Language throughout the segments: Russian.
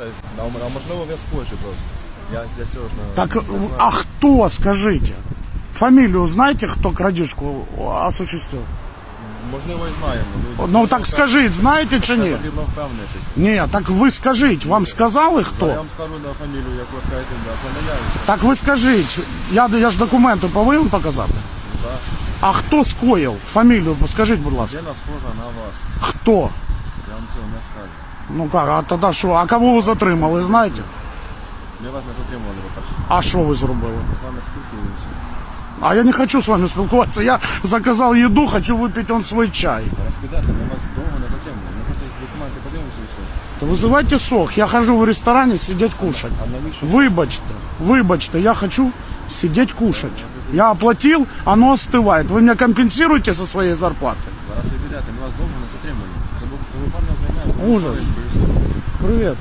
А м- а можливо, ви схожі просто. Я для цього ж не Так, не знаю. а кто, скажите? Фамилию знаете, кто крадежку осуществил? Можливо, і знаємо. Ну так скажіть, знаєте чи ні? Потрібно впевнитися. Ні, так ви скажіть, вам сказали Я хто? вам скажу на фамілію, як ви скажете, да, це не я. Так ви скажіть, я, я ж документи повинен показати. Да. А хто скоїв? Фамілію скажіть, будь ласка. Людина схожа на вас. Хто? Я вам цього не скажу. Ну как, а тоді що? А кого ви затримали, знаєте? Ми вас не затримували, по-перше. А що ви зробили? Ми з вами спілкуємося. А я не хочу з вами спілкуватися. Я заказав їду, хочу випити он свій чай. Зараз підете, ми вас довго не затримуємо. Ми просто документи подивимося і все. То вызывайте сок. Я хожу в ресторане сидеть кушать. А навіщо? Вибачте, вибачте, я хочу сидеть кушать. Я оплатил, оно остывает. Вы меня компенсируете со своей зарплаты? Зараз ви підете, ми вас довго не затримуємо. Це був це був певне знання. Ужас. Привет.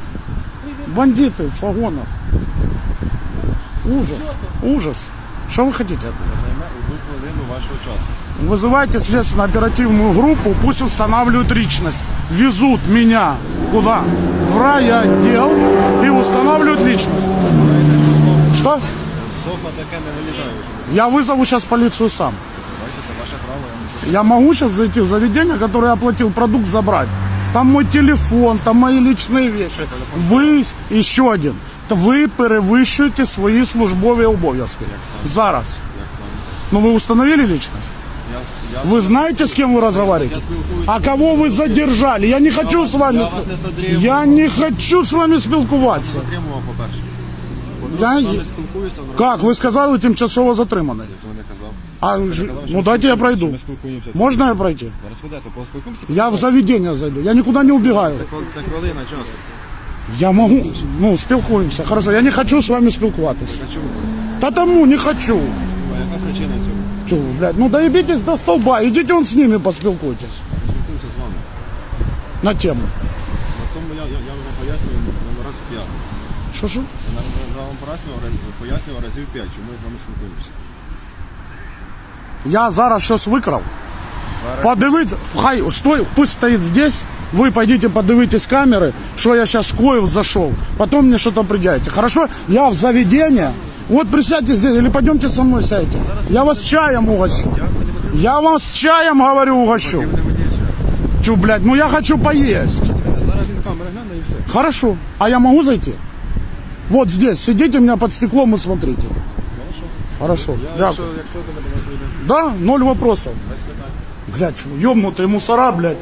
Бандиты в погонах. Ужас. Ужас. Что вы хотите? от. Вызывайте следственно-оперативную группу, пусть устанавливают личность. Везут меня куда? В райотдел и устанавливают личность. Что? Я вызову сейчас полицию сам. Я Я могу сейчас зайти в заведение, которое я оплатил продукт, забрать. Там мой телефон, там мои личные вещи. Ви, еще один. Та Ви перевищуєте свої службові обов'язки. Зараз. Ну ви установили личность? Я, я, Вы знаете, с кем вы разговариваете? Я спілкуюсь. А кого вы задержали? Я не хочу с вами... я вас не затримував. Я не хочу с вами спілкуватися. затримував, по-перше. Я- Я з вами спілкуюся. Как? Ви сказали тимчасово затриманий. Я цього не казав. А, ж- Казав, що ну дайте я пройду. Ми спілкуємося. Можна я пройти? Зараз підете, поспілкуємося. Я в заведение зайду. Я никуда не убегаю. Це, хвил- це хвилина часу. Я могу, ну, спілкуємося. Хорошо, я не хочу з вами спілкуватися. А чому? Та тому не хочу. А яка причина цього? Чого, блядь, ну доебитесь до столба, ідіть он з ними поспілкуйтесь Спілкуюся з вами. на тему. На тому я, я, я вам пояснюю на раз п'ять. Що що? Я на- вам пояснював, раз- пояснював разів п'ять, чому я з вами спілкуємося. Я зараз щось викрав. Зараз Подивіться, хай стой, пусть стоїть здесь. Ви пойдите подивитесь камери, що я сейчас коев зашел. Потом мне что-то предъявите. Хорошо? Я в заведение. Вот присядьте здесь или пойдемте со мной сядьте. Я вас чаем угощу. Я вас чаем, говорю, угощу. Чу, блядь, ну я хочу поесть. зараз він камера гляне і все. Хорошо. А я могу зайти? Вот здесь. Сидите у меня под стеклом и смотрите. Хорошо. Я, Дякую. якщо, якщо ти не будеш прийде, Да, ноль вопросов. без питань. Блядь, ёбнутые мусора, блядь.